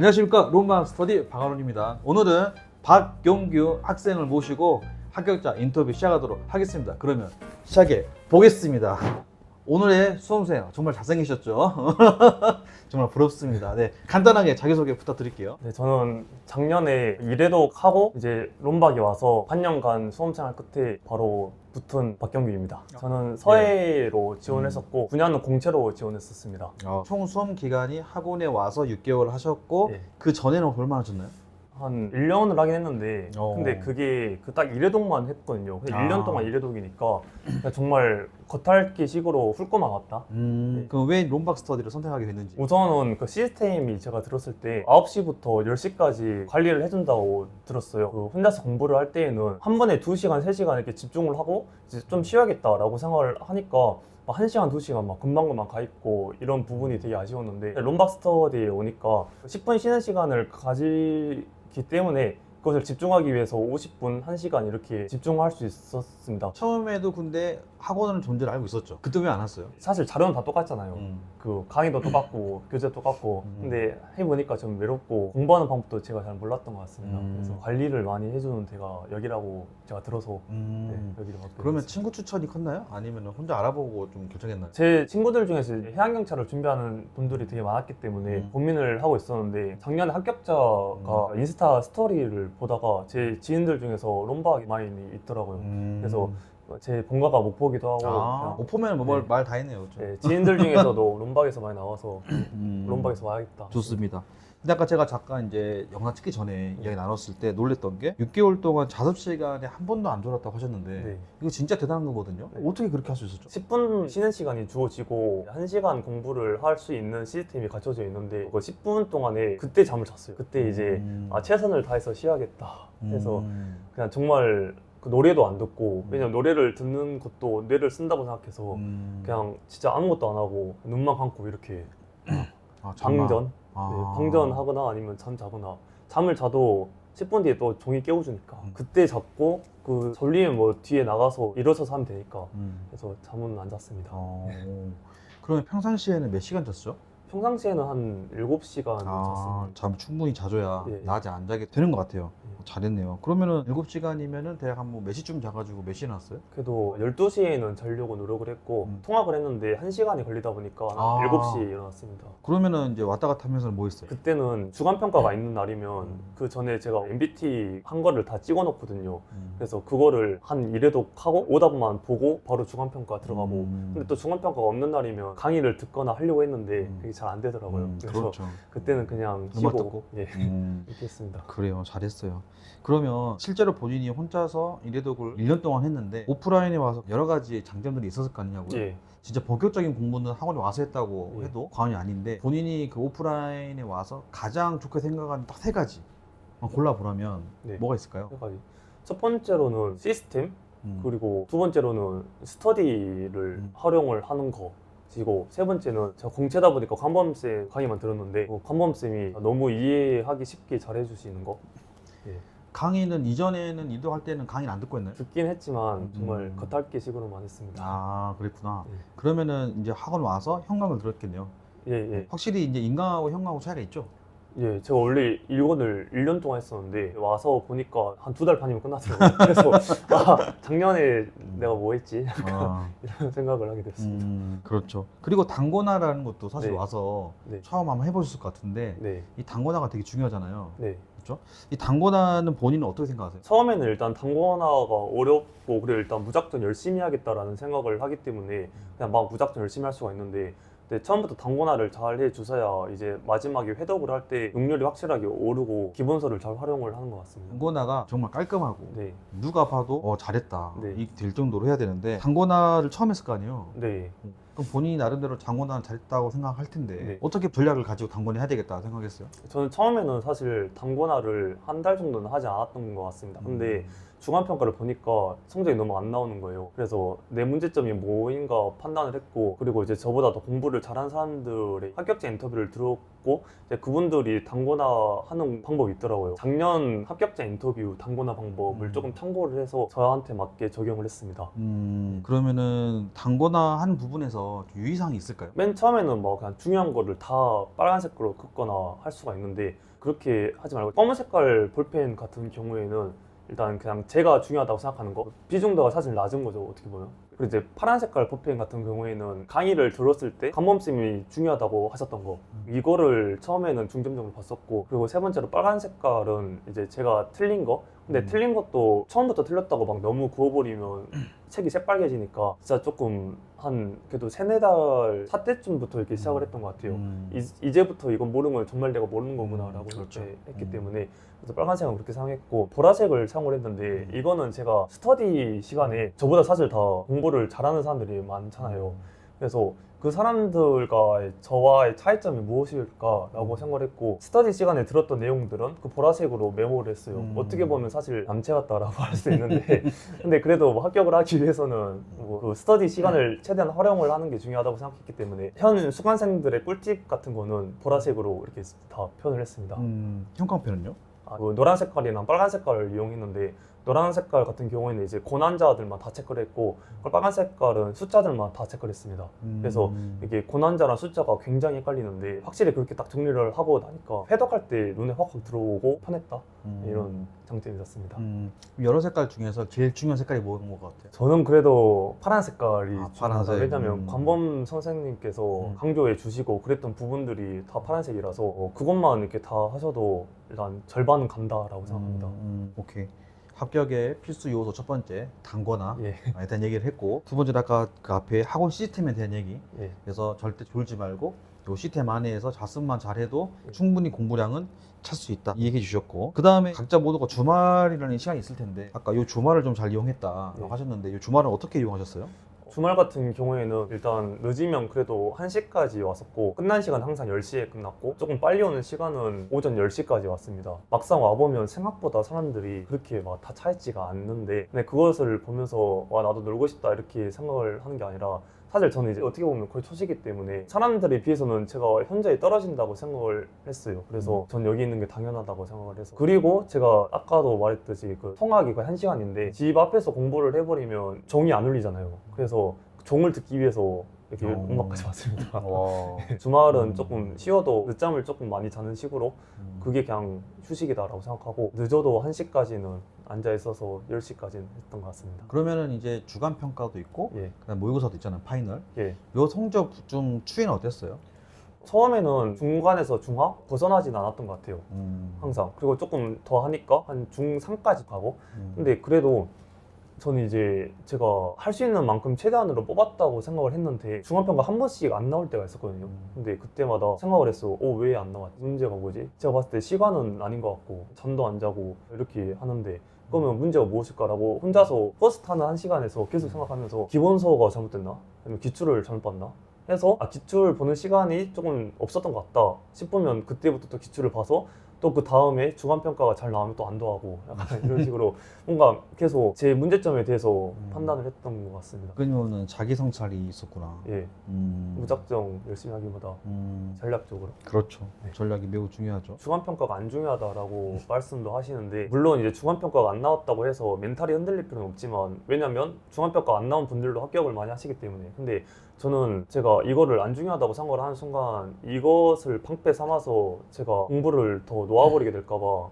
안녕하십니까 롬마 스터디 박아론입니다. 오늘은 박용규 학생을 모시고 합격자 인터뷰 시작하도록 하겠습니다. 그러면 시작해 보겠습니다. 오늘의 수험생 정말 잘생기셨죠? 정말 부럽습니다. 네, 간단하게 자기소개 부탁드릴게요. 네, 저는 작년에 이래도 하고 이제 롬박이 와서 한 년간 수험생활 끝에 바로 붙은 박경규입니다. 저는 서해로 지원했었고 9년은 공채로 지원했었습니다. 어, 총 수험 기간이 학원에 와서 6개월 하셨고 네. 그 전에는 얼마나 하셨나요? 한 1년을 하긴 했는데 어. 근데 그게 그딱 이래독만 했거든요. 근데 아. 1년 동안 이래독이니까 그냥 정말 겉핥기 식으로 훑고만 갔다. 음, 네. 그럼 왜 롬박 스터디를 선택하게 됐는지? 우선은 그 시스템이 제가 들었을 때 9시부터 10시까지 관리를 해준다고 들었어요. 그 혼자서 공부를 할 때에는 한 번에 2시간, 3시간 이렇게 집중을 하고 이제 좀 쉬어야겠다라고 생각을 하니까 막 1시간, 2시간 막 금방금방 가 있고 이런 부분이 되게 아쉬웠는데 롬박 스터디에 오니까 10분 쉬는 시간을 가지 기 때문에 그것을 집중하기 위해서 50분, 1시간 이렇게 집중할 수 있었습니다. 처음에도 근데 학원은 존재를 알고 있었죠. 그때 왜 안 왔어요? 사실 자료는 다 똑같잖아요. 음. 그 강의도 똑같고 교재도 똑같고 음. 근데 해보니까 좀 외롭고 공부하는 방법도 제가 잘 몰랐던 것 같습니다. 음. 그래서 관리를 많이 해주는 데가 여기라고 제가 들어서 음. 네, 여기를 맡게 그러면. 친구 추천이 컸나요? 아니면 혼자 알아보고 좀 결정했나요? 제 친구들 중에서 이제 해양경찰을 준비하는 분들이 되게 많았기 때문에 음. 고민을 하고 있었는데 작년에 합격자가 인스타 스토리를 보다가 제 지인들 중에서 롬박이 많이 있더라고요. 그래서 제 본가가 목포기도 하고 음. 아, 그냥 오포면 네. 뭐말 다 했네요. 그렇죠? 네, 지인들 중에서도 롬박에서 많이 나와서 음. 롬박에서 와야겠다. 좋습니다. 근데 아까 제가 잠깐 이제 영상 찍기 전에 이야기 나눴을 때 놀랬던 게 6개월 동안 자습 시간에 한 번도 안 졸았다고 하셨는데 네. 이거 진짜 대단한 거거든요. 네. 어떻게 그렇게 할 수 있었죠? 10분 쉬는 시간이 주어지고 1시간 공부를 할 수 있는 시스템이 갖춰져 있는데 그 10분 동안에 그때 잠을 잤어요. 그때 이제 음. 아 최선을 다해서 쉬어야겠다 해서 음. 그냥 정말 그 노래도 안 듣고 왜냐면 노래를 듣는 것도 뇌를 쓴다고 생각해서 음. 그냥 진짜 아무것도 안 하고 눈만 감고 이렇게 아. 방전 아. 네, 방전하거나 아니면 잠 자거나 잠을 자도 10분 뒤에 또 종이 깨워주니까 음. 그때 잡고 그 졸리면 뭐 뒤에 나가서 일어서서 하면 되니까 음. 그래서 잠은 안 잤습니다. 어. 그러면 평상시에는 몇 시간 잤죠? 평상시에는 한 7시간 아, 잤습니다. 잠 충분히 자줘야 예, 예. 낮에 안 자게 되는 것 같아요. 예. 잘했네요. 그러면은 7시간이면은 대략 한 뭐 몇 시쯤 자가지고 몇 시에 나왔어요? 그래도 12시에는 자려고 노력을 했고 음. 통학을 했는데 1시간이 걸리다 보니까 아. 7시에 일어났습니다. 그러면은 이제 왔다 갔다 하면서 뭐 했어요? 그때는 주간 평가가 있는 날이면 음. 그 전에 제가 MBT 한 거를 다 찍어 놓거든요. 음. 그래서 그거를 한 일회독 하고 오답만 보고 바로 주간 평가 들어가고 음. 근데 또 주간 평가가 없는 날이면 강의를 듣거나 하려고 했는데 음. 잘 안 되더라고요. 음, 그래서 그렇죠. 그때는 그냥 음악 쉬고 듣고? 예, 음. 이렇게 했습니다. 그래요. 잘했어요. 그러면 실제로 본인이 혼자서 일회독을 1년 동안 했는데 오프라인에 와서 여러 가지 장점들이 있었을 거 아니냐고요. 예. 진짜 본격적인 공부는 학원에 와서 했다고 예. 해도 과언이 아닌데 본인이 그 오프라인에 와서 가장 좋게 생각하는 딱 세 가지 골라보라면 네. 뭐가 있을까요? 세 가지. 첫 번째로는 시스템 음. 그리고 두 번째로는 스터디를 음. 활용을 하는 거. 그리고 세 번째는 제가 공채다 보니까 관범쌤 강의만 들었는데 그 관범쌤이 너무 이해하기 쉽게 잘 해주시는 거 강의는 이전에는 이도할 때는 강의를 안 듣고 했나요? 듣긴 했지만 정말 음. 겉핥기식으로만 했습니다. 아 그랬구나. 예. 그러면은 이제 학원 와서 현강을 들었겠네요. 예, 예. 확실히 이제 인강하고 현강하고 차이가 있죠. 예, 제가 원래 일본을 1년 동안 했었는데 와서 보니까 한 두 달 반이면 끝났더라고요. 그래서 아, 작년에 내가 뭐 했지? 아, 이런 생각을 하게 됐습니다. 음, 그렇죠. 그리고 단고나라는 것도 사실 네. 와서 네. 처음 한번 해보셨을 것 같은데 네. 이 단고나가 되게 중요하잖아요. 네. 그렇죠? 이 단고나는 본인은 어떻게 생각하세요? 처음에는 일단 단권화가 어렵고 그리고 일단 무작정 열심히 하겠다라는 생각을 하기 때문에 그냥 막 무작정 열심히 할 수가 있는데 근데 처음부터 단권화를 잘 해주셔야 이제 마지막에 회독을 할때 능률이 확실하게 오르고 기본서를 잘 활용을 하는 것 같습니다. 단고나가 정말 깔끔하고 네, 누가 봐도 어 잘했다 네. 이 될 정도로 해야 되는데 단고나를 처음 했을 거 아니에요. 네. 그럼 본인이 나름대로 단고나를 잘했다고 생각할 텐데 네. 어떻게 전략을 가지고 단고나 해야 되겠다 생각했어요? 저는 처음에는 사실 단권화를 한 달 정도는 하지 않았던 것 같습니다. 근데 음. 중간 평가를 보니까 성적이 너무 안 나오는 거예요. 그래서 내 문제점이 뭐인가 판단을 했고 그리고 이제 저보다 더 공부를 잘한 사람들의 합격자 인터뷰를 들었 듣고 이제 그분들이 당고나 하는 방법이 있더라고요. 작년 합격자 인터뷰 당고나 방법을 음. 조금 참고를 해서 저한테 맞게 적용을 했습니다. 음, 그러면은 당거나 한 부분에서 유의사항이 있을까요? 맨 처음에는 뭐 그냥 중요한 거를 다 빨간색으로 긋거나 할 수가 있는데 그렇게 하지 말고 검은 색깔 볼펜 같은 경우에는 일단 그냥 제가 중요하다고 생각하는 거. 비중도가 사실 낮은 거죠 어떻게 보면. 그리고 이제 파란 색깔 볼펜 같은 경우에는 강의를 들었을 때 감범쌤이 중요하다고 하셨던 거. 이거를 처음에는 중점적으로 봤었고 그리고 세 번째로 빨간 색깔은 이제 제가 틀린 거. 근데 음. 틀린 것도 처음부터 틀렸다고 막 너무 구워버리면 책이 새빨개지니까 진짜 조금 한 그래도 세네 달 사 때쯤부터 이렇게 시작을 했던 것 같아요. 음. 이, 이제부터 이건 모르면 정말 내가 모르는 거구나라고 음, 그렇죠. 이렇게 했기 음. 때문에 그래서 빨간색은 그렇게 사용했고 보라색을 사용을 했는데 음. 이거는 제가 스터디 시간에 저보다 사실 다 공부를 잘하는 사람들이 많잖아요. 그래서 그 사람들과 저와의 차이점이 무엇일까라고 음. 생각을 했고 스터디 시간에 들었던 내용들은 그 보라색으로 메모를 했어요. 음. 어떻게 보면 사실 남체 같다라고 할 수 있는데 근데 그래도 뭐 합격을 하기 위해서는 뭐 그 스터디 시간을 최대한 활용을 하는 게 중요하다고 생각했기 때문에 현 수강생들의 꿀팁 같은 거는 보라색으로 이렇게 다 표현을 했습니다. 음, 형광펜은요? 아, 그 노란 색깔이랑 빨간 색깔을 이용했는데 노란 색깔 같은 경우에는 이제 고난자들만 다 체크를 했고 그 빨간 색깔은 숫자들만 다 체크를 했습니다. 그래서 음. 이게 고난자랑 숫자가 굉장히 헷갈리는데 확실히 그렇게 딱 정리를 하고 나니까 해독할 때 눈에 확확 들어오고 편했다 음. 이런 장점이 있었습니다. 음, 여러 색깔 중에서 제일 중요한 색깔이 뭐인 것 같아요? 저는 그래도 파란 색깔이 아. 파란색. 왜냐면 음. 관범 선생님께서 음. 강조해 주시고 그랬던 부분들이 다 파란색이라서 어, 그것만 이렇게 다 하셔도 일단 절반은 간다라고 생각합니다. 음, 음, 오케이. 합격의 필수 요소 첫 번째 단거나 예, 에 대한 얘기를 했고 두 번째 아까 그 앞에 학원 시스템에 대한 얘기 예. 그래서 절대 졸지 말고 요 시스템 안에서 자습만 잘해도 예. 충분히 공부량은 찾을 수 있다 이 얘기해 주셨고 그 다음에 각자 모두가 주말이라는 시간이 있을 텐데 아까 요 주말을 좀 잘 이용했다 네. 하셨는데 요 주말은 어떻게 이용하셨어요? 주말 같은 경우에는 일단 늦으면 그래도 1시까지 왔었고 끝난 시간 항상 10시에 끝났고 조금 빨리 오는 시간은 오전 10시까지 왔습니다. 막상 와보면 생각보다 사람들이 그렇게 막 다 차있지가 않는데 근데 그것을 보면서 와 나도 놀고 싶다 이렇게 생각을 하는 게 아니라 사실 저는 이제 어떻게 보면 거의 초시기 때문에 사람들에 비해서는 제가 현저히 떨어진다고 생각을 했어요. 그래서 전 여기 있는 게 당연하다고 생각을 해서 그리고 제가 아까도 말했듯이 그 통학이 거의 한 시간인데 집 앞에서 공부를 해버리면 종이 안 울리잖아요. 그래서 종을 듣기 위해서 이렇게 어. 음악까지 왔습니다. 와 주말은 음. 조금 쉬어도 늦잠을 조금 많이 자는 식으로 그게 그냥 휴식이다라고 생각하고 늦어도 1시까지는 앉아 있어서 10시까지는 했던 것 같습니다. 그러면은 이제 주간 평가도 있고 예. 그다음 모의고사도 있잖아요 파이널 예. 요 성적 좀 추이는 어땠어요? 처음에는 중간에서 중하 벗어나진 않았던 것 같아요. 음. 항상. 그리고 조금 더 하니까 한 중3까지 가고. 음. 근데 그래도 저는 이제 제가 할 수 있는 만큼 최대한으로 뽑았다고 생각을 했는데 중간평가 한 번씩 안 나올 때가 있었거든요. 음. 근데 그때마다 생각을 했어. 어, 왜 안 나왔지? 문제가 뭐지? 제가 봤을 때 시간은 아닌 것 같고 잠도 안 자고 이렇게 하는데 그러면 문제가 무엇일까라고 혼자서 버스 타는 한 시간에서 계속 생각하면서 기본서가 잘못됐나? 아니면 기출을 잘못 봤나? 해서 아 기출 보는 시간이 조금 없었던 것 같다 싶으면 그때부터 또 기출을 봐서 또 그 다음에 주간 평가가 잘 나오면 또안 더하고 약간 이런 식으로 뭔가 계속 제 문제점에 대해서 음. 판단을 했던 것 같습니다. 그러면은 자기 성찰이 있었구나. 예, 음. 무작정 열심히 하기보다 음. 전략적으로. 그렇죠. 네. 전략이 매우 중요하죠. 주간 평가가 안 중요하다라고 말씀도 하시는데 물론 이제 주간 평가가 안 나왔다고 해서 멘탈이 흔들릴 필요는 없지만 왜냐면 주간 평가 안 나온 분들도 합격을 많이 하시기 때문에 근데 저는 제가 이거를 안 중요하다고 생각을 하는 순간 이것을 방패 삼아서 제가 공부를 더 놓아버리게 될까봐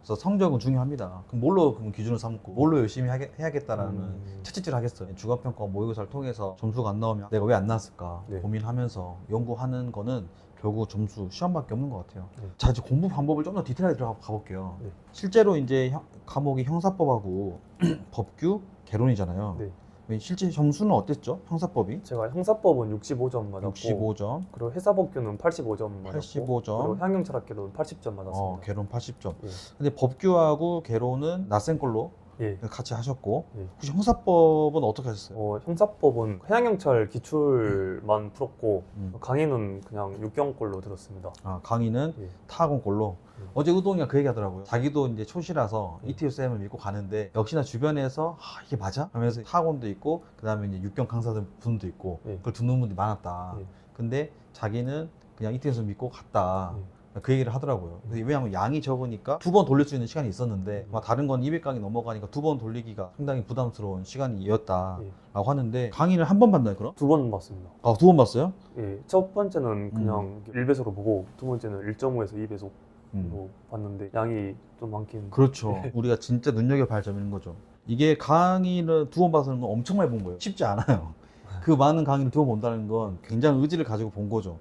그래서 성적은 중요합니다. 그럼 뭘로 그럼 기준을 삼고 뭘로 열심히 하게, 해야겠다라는 음. 채찍질 하겠어요. 주간평가 모의고사를 통해서 점수가 안 나오면 내가 왜 안 나왔을까 네. 고민하면서 연구하는 거는 결국 점수 시험밖에 없는 것 같아요. 네. 자 이제 공부 방법을 좀 더 디테일하게 들어가 볼게요. 네. 실제로 이제 형- 과목이 형사법하고 법규, 개론이잖아요. 네. 실제 점수는 어땠죠? 형사법이 제가 형사법은 65점 맞았고 65점, 그리고 회사법규는 85점 맞았고 85점. 그리고 향경철학교는 80점 맞았습니다. 어, 개론 80점. 예. 근데 법규하고 개론은 낯선 걸로 예. 같이 하셨고 예. 혹시 형사법은 어떻게 하셨어요? 어, 형사법은 해양경찰 기출만 풀었고 음. 강의는 그냥 6경꼴로 들었습니다. 아, 강의는 예. 타학원 걸로 음. 어제 우동이가 그 얘기 하더라고요. 자기도 이제 초시라서 음. ETU 쌤을 믿고 가는데 역시나 주변에서 아, 이게 맞아? 하면서 타학원도 있고 그다음에 이제 육경 강사들 분도 있고 예. 그걸 듣는 분들이 많았다. 예. 근데 자기는 그냥 인터넷에서 믿고 갔다. 음. 그 얘기를 하더라고요. 근데 왜냐하면 양이 적으니까 두 번 돌릴 수 있는 시간이 있었는데 음. 막 다른 건 200강이 넘어가니까 두 번 돌리기가 상당히 부담스러운 시간이었다라고 예. 하는데 강의를 한 번 봤나요 그럼? 두 번 봤습니다. 아두 번 봤어요? 예, 첫 번째는 음. 그냥 1배속으로 보고 두 번째는 1.5에서 2배속 음. 봤는데 양이 좀 많긴 그렇죠. 네. 우리가 진짜 눈여겨 봐야 점인 거죠. 이게 강의를 두 번 봐서는 엄청 많이 본 거예요. 쉽지 않아요. 그 많은 강의를 두 번 본다는 건 굉장히 의지를 가지고 본 거죠.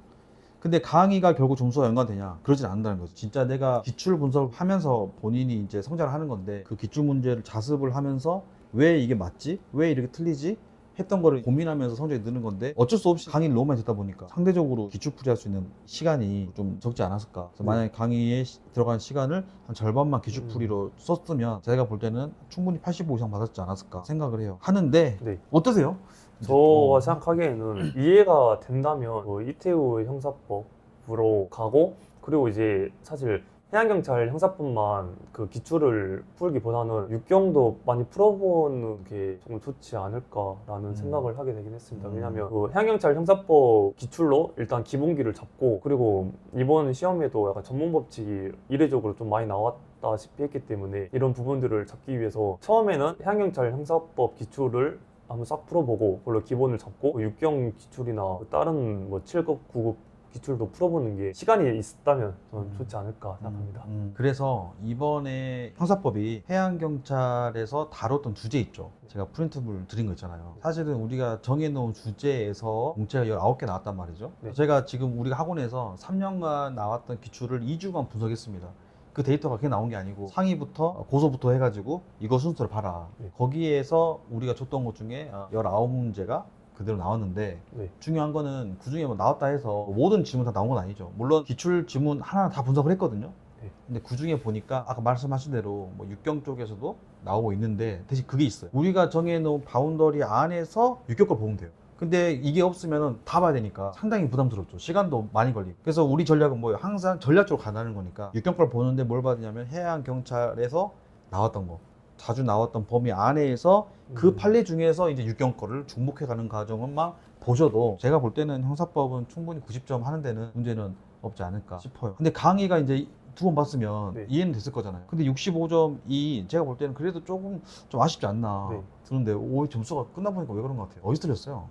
근데 강의가 결국 점수와 연관되냐? 그러진 않는다는 거죠. 진짜 내가 기출 분석을 하면서 본인이 이제 성장을 하는 건데 그 기출 문제를 자습을 하면서 왜 이게 맞지? 왜 이렇게 틀리지? 했던 거를 고민하면서 성적이 느는 건데 어쩔 수 없이 강의를 너무 많이 듣다 보니까 상대적으로 기출 풀이 할 수 있는 시간이 좀 적지 않았을까. 그래서 네. 만약에 강의에 시- 들어간 시간을 한 절반만 기출 음. 풀이로 썼으면 제가 볼 때는 충분히 85 이상 받았지 않았을까 생각을 해요. 하는데 네. 어떠세요? 저가 어. 생각하기에는 이해가 된다면 뭐 이태우 형사법으로 가고 그리고 이제 사실 해양경찰 형사법만 그 기출을 풀기보다는 육경도 많이 풀어보는 게 조금 좋지 않을까라는 음. 생각을 하게 되긴 했습니다. 음. 왜냐하면 그 해양경찰 형사법 기출로 일단 기본기를 잡고 그리고 이번 시험에도 약간 전문 법칙이 이례적으로 좀 많이 나왔 다시피 했기 때문에 이런 부분들을 잡기 위해서 처음에는 해양경찰 형사법 기출을 한번 싹 풀어보고 그걸로 기본을 잡고 그 육경 기출이나 다른 뭐 7급, 9급 기출도 풀어보는 게 시간이 있다면 저는 음. 좋지 않을까 생각합니다. 음, 음. 그래서 이번에 형사법이 해양경찰에서 다뤘던 주제 있죠. 제가 프린트물 드린 거 있잖아요. 사실은 우리가 정해놓은 주제에서 문제가 19개 나왔단 말이죠. 네. 제가 지금 우리가 학원에서 3년간 나왔던 기출을 2주간 분석했습니다. 그 데이터가 그게 나온 게 아니고 상위부터 고소부터 해가지고 이거 순서를 봐라. 네. 거기에서 우리가 줬던 것 중에 19문제가 그대로 나왔는데 네. 중요한 거는 그 중에 뭐 나왔다 해서 모든 질문 다 나온 건 아니죠. 물론 기출 지문 하나 다 분석을 했거든요. 네. 근데 그 중에 보니까 아까 말씀하신 대로 뭐 육경 쪽에서도 나오고 있는데 대신 그게 있어요. 우리가 정해놓은 바운더리 안에서 육경 걸 보면 돼요. 근데 이게 없으면 다 봐야 되니까 상당히 부담스럽죠. 시간도 많이 걸리고. 그래서 우리 전략은 뭐예요? 항상 전략적으로 가다는 거니까 육경 걸 보는데 뭘 받느냐면 해양 경찰에서 나왔던 거. 자주 나왔던 범위 안에서 그 음. 판례 중에서 이제 육경 거를 중복해가는 과정은만 보셔도 제가 볼 때는 형사법은 충분히 90점 하는 데는 문제는 없지 않을까 싶어요. 근데 강의가 이제 두 번 봤으면 네. 이해는 됐을 거잖아요. 근데 65점이 제가 볼 때는 그래도 조금 좀 아쉽지 않나 네. 드는데 오 점수가 끝나 보니까 왜 그런 것 같아요? 어디서 틀렸어요?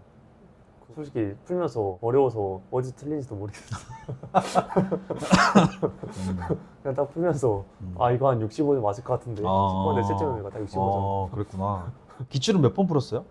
솔직히 풀면서 어려워서 어디 틀린지도 모르겠어요. 음, 그냥 딱 풀면서 음. 아 이거 한 65점 맞을 것 같은데 아. 싶었는데 실제 보니까 딱 65점. 어, 그랬구나. 기출은 몇 번 풀었어요?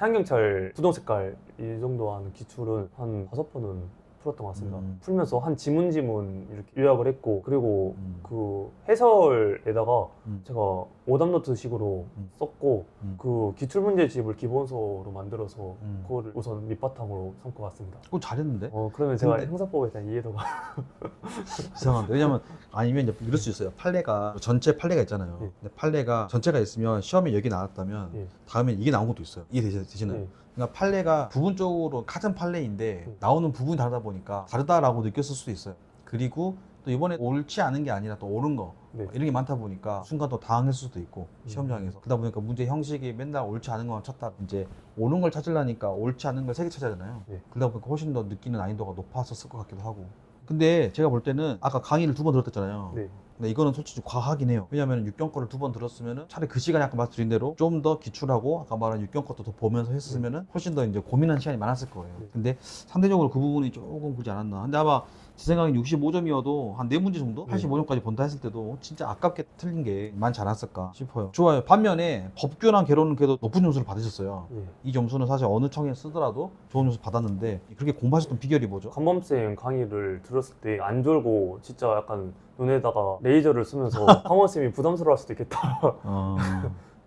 해양경찰 부동 색깔 이 정도 하는 기출은 한 다섯 번은 풀었던 것 같습니다. 음. 풀면서 한 지문 지문 이렇게 요약을 했고 그리고 음. 그 해설에다가 음. 제가 오답노트 식으로 음. 썼고 음. 그 기출 문제집을 기본서로 만들어서 음. 그거를 우선 밑바탕으로 삼고 갔습니다. 그거 잘했는데? 어 그러면 제가 근데- 형사법에 대한 이해도가 이상한데 왜냐면 아니면 이제 이럴 수 있어요 판례가 전체 판례가 있잖아요 예. 근데 판례가 전체가 있으면 시험에 여기 나왔다면 예. 다음에 이게 나온 것도 있어요 이해 되시- 되시나요? 네. 그러니까 판례가 부분적으로 같은 판례인데 음. 나오는 부분이 다르다 보니까 다르다라고 느꼈을 수도 있어요 그리고 또 이번에 옳지 않은 게 아니라 또 옳은 거 네. 이런 게 많다 보니까 순간 또 당했을 수도 있고 음. 시험장에서 그러다 보니까 문제 형식이 맨날 옳지 않은 것만 찾다 이제 옳은 걸 찾으려니까 옳지 않은 걸 세 개 찾아야 되잖아요 네. 그러다 보니까 훨씬 더 느끼는 난이도가 높았었을 것 같기도 하고 근데 제가 볼 때는 아까 강의를 두 번 들었댔잖아요 네. 근데 이거는 솔직히 과하긴 해요 왜냐하면 육경 거를 두 번 들었으면은 차라리 그 시간에 아까 말씀드린 대로 좀 더 기출하고 아까 말한 육경 것도 더 보면서 했으면은 훨씬 더 이제 고민한 시간이 많았을 거예요 네. 근데 상대적으로 그 부분이 조금 그러지 않았나 근데 아마 제 생각엔 65점이어도 한네 문제 정도? 네. 85점까지 본다 했을 때도 진짜 아깝게 틀린 게 많지 않았을까 싶어요. 좋아요. 반면에 법규랑 개론은 그래도 높은 점수를 받으셨어요. 예. 이 점수는 사실 어느 청에 쓰더라도 좋은 점수 받았는데 그렇게 공부하셨던 비결이 뭐죠? 강범쌤 강의를 들었을 때 안 졸고 진짜 약간 눈에다가 레이저를 쓰면서 강범쌤이 부담스러워할 수도 있겠다. 어...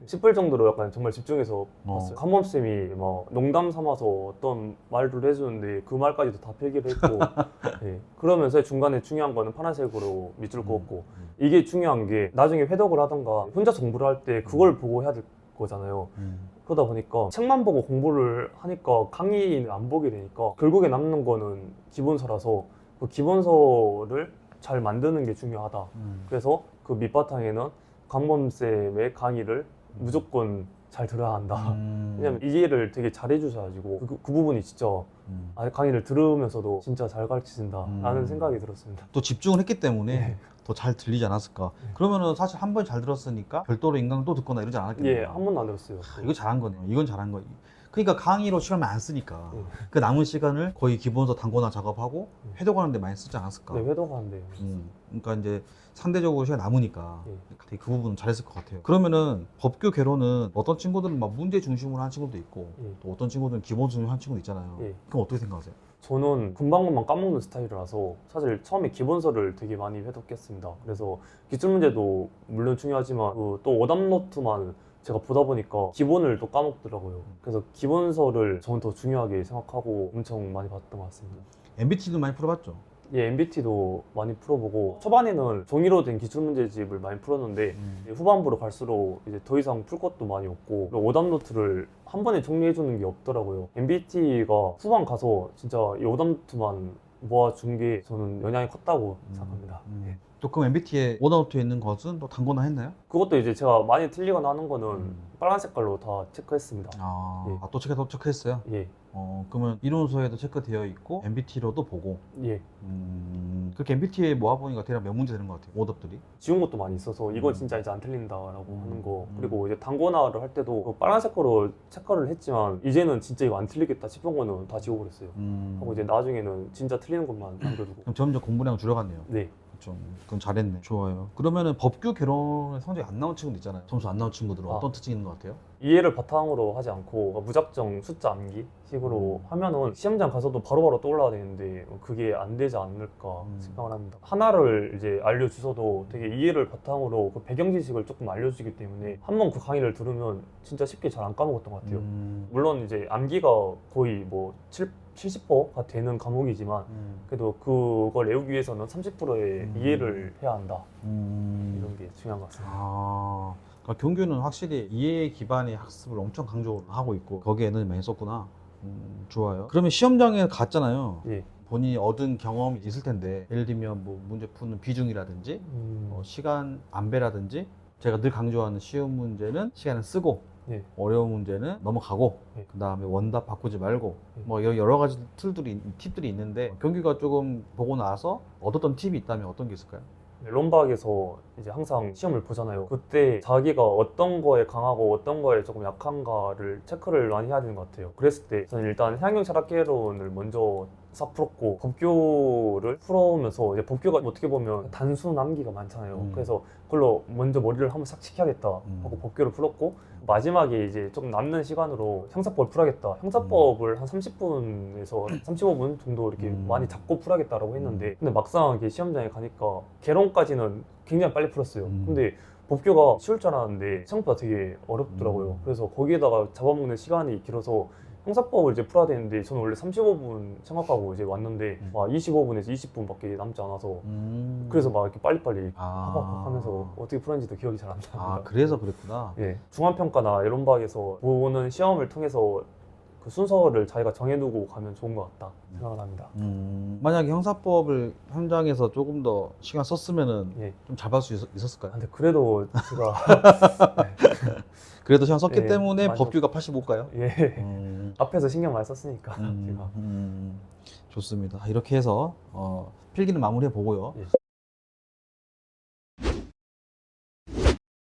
10분 정도로 약간 정말 집중해서 어. 봤어요. 강범쌤이 막 농담 삼아서 어떤 말을 해주는데 그 말까지도 다 필기를 했고 예. 그러면서 중간에 중요한 거는 파란색으로 밑줄 음. 그었고 이게 중요한 게 나중에 회독을 하던가 혼자 공부를 할 때 그걸 보고 해야 될 거잖아요. 음. 그러다 보니까 책만 보고 공부를 하니까 강의는 안 보게 되니까 결국에 남는 거는 기본서라서 그 기본서를 잘 만드는 게 중요하다. 음. 그래서 그 밑바탕에는 강범 쌤의 강의를 무조건 잘 들어야 한다. 음. 왜냐면 이해를 되게 잘해 주셔가지고 그, 그 부분이 진짜 음. 아, 강의를 들으면서도 진짜 잘 가르치신다라는 음. 생각이 들었습니다. 또 집중을 했기 때문에 네. 더 잘 들리지 않았을까. 네. 그러면은 사실 한 번 잘 들었으니까 별도로 인강 또 듣거나 이러지 않았겠네요. 예, 한 번도 안 들었어요. 이거 잘한 거네요. 이건 잘한 거. 그러니까 강의로 시간을 안 쓰니까 네. 그 남은 시간을 거의 기본서 단권화 작업하고 네. 회독하는데 많이 쓰지 않았을까. 네, 회독하는데 음, 그러니까 이제 상대적으로 시간 이 남으니까 예. 되게 그 부분은 잘했을 것 같아요. 그러면은 법규 개론은 어떤 친구들은 막 문제 중심으로 하는 친구도 있고 예. 또 어떤 친구들은 기본 중심으로 하는 친구도 있잖아요. 예. 그럼 어떻게 생각하세요? 저는 금방금방 까먹는 스타일이라서 사실 처음에 기본서를 되게 많이 회독했습니다. 그래서 기출 문제도 물론 중요하지만 그 또 오답 노트만 제가 보다 보니까 기본을 또 까먹더라고요. 그래서 기본서를 저는 더 중요하게 생각하고 엄청 많이 봤던 것 같습니다. MBT도 많이 풀어봤죠. 예, MBT도 많이 풀어보고 초반에는 종이로 된 기출 문제집을 많이 풀었는데 이제 후반부로 갈수록 이제 더 이상 풀 것도 많이 없고 그리고 오답 노트를 한 번에 정리해 주는 게 없더라고요. MBT가 후반 가서 진짜 이 오답 노트만 모아준 게 저는 영향이 컸다고 음. 생각합니다. 음. 예. 또 그럼 MBT에 오다노트에 있는 것은 또 단권화 했나요? 그것도 이제 제가 많이 틀리거나 하는 거는 음. 빨간 색깔로 다 체크했습니다. 아, 예. 아, 또 체크 또 체크했어요. 예, 어, 그러면 이론서에도 체크되어 있고 MBT로도 보고. 예. 음, 그렇게 MBT에 모아 보니까 대략 몇 문제 되는 것 같아요. 오답들이. 지운 것도 많이 있어서 이거 음. 진짜 이제 안 틀린다라고 음. 하는 거 음. 그리고 이제 단권화를 할 때도 그 빨간 색깔로 체크를 했지만 이제는 진짜 이거 안 틀리겠다 싶은 거는 다 지워버렸어요. 음. 하고 이제 나중에는 진짜 틀리는 것만 남겨두고 그럼 점점 공부량 줄어갔네요. 네 좀 그건 잘했네. 좋아요. 그러면은 법규 개론에 성적이 안 나온 친구도 있잖아요. 점수 안 나온 친구들은 아. 어떤 특징이 있는 것 같아요? 이해를 바탕으로 하지 않고 무작정 숫자 암기 식으로 음. 하면은 시험장 가서도 바로바로 떠올라야 되는데 그게 안 되지 않을까 음. 생각을 합니다. 하나를 이제 알려주셔도 되게 이해를 바탕으로 그 배경 지식을 조금 알려주기 때문에 한 번 그 강의를 들으면 진짜 쉽게 잘 안 까먹었던 것 같아요. 음. 물론 이제 암기가 거의 뭐 7, 70%가 되는 과목이지만 음. 그래도 그걸 외우기 위해서는 30%의 음. 이해를 해야 한다 음. 이런 게 중요한 것 같습니다. 아, 그러니까 경규는 확실히 이해 기반의 학습을 엄청 강조하고 있고 거기에 에너지 많이 썼구나. 음, 좋아요. 그러면 시험장에 갔잖아요. 예. 본인이 얻은 경험이 있을 텐데 예를 들면 뭐 문제 푸는 비중이라든지 음, 어, 시간 안배라든지 제가 늘 강조하는 쉬운 문제는 시간을 쓰고 예. 어려운 문제는 넘어가고 예. 그 다음에 원답 바꾸지 말고 예. 뭐 여러, 여러 가지 툴들이 팁들이 있는데 경규가 조금 보고 나서 얻었던 팁이 있다면 어떤 게 있을까요? 론박에서 이제 항상 시험을 보잖아요. 그때 자기가 어떤 거에 강하고 어떤 거에 조금 약한가를 체크를 많이 해야 되는 것 같아요. 그랬을 때 저는 일단 해양경 철학개론을 먼저 싹 풀었고 법규를 풀어오면서 이제 법규가 어떻게 보면 단순 암기가 많잖아요. 음. 그래서 그걸로 먼저 머리를 한번 싹 식혀야겠다 음. 하고 법규를 풀었고 마지막에 이제 좀 남는 시간으로 형사법을 풀어야겠다. 형사법을 한 30분에서 35분 정도 이렇게 음. 많이 잡고 풀어야겠다라고 했는데 근데 막상 이게 시험장에 가니까 개론까지는 굉장히 빨리 풀었어요. 음. 근데 법규가 쉬울 줄 알았는데 생각보다 되게 어렵더라고요. 음. 그래서 거기에다가 잡아먹는 시간이 길어서 형사법을 이제 풀어야 되는데 저는 원래 35분 생각하고 이제 왔는데 음. 막 25분에서 20분밖에 남지 않아서 음. 그래서 막 이렇게 빨리빨리 아. 하면서 어떻게 풀었는지도 기억이 잘 안 납니다. 아 그래서 그랬구나. 예, 중간평가나 이론박에서 보는 시험을 통해서 그 순서를 자기가 정해두고 가면 좋은 것 같다 생각을 합니다. 음, 만약에 형사법을 현장에서 조금 더 시간 썼으면은 예. 좀잘 받을 수 있, 아, 었을까요 근데 그래도 제가 그래도 시간 썼기 예, 때문에 법규가 85가요? 예 음, 앞에서 신경 많이 썼으니까 음, 제가 음, 좋습니다. 이렇게 해서 어, 필기는 마무리해 보고요. 예.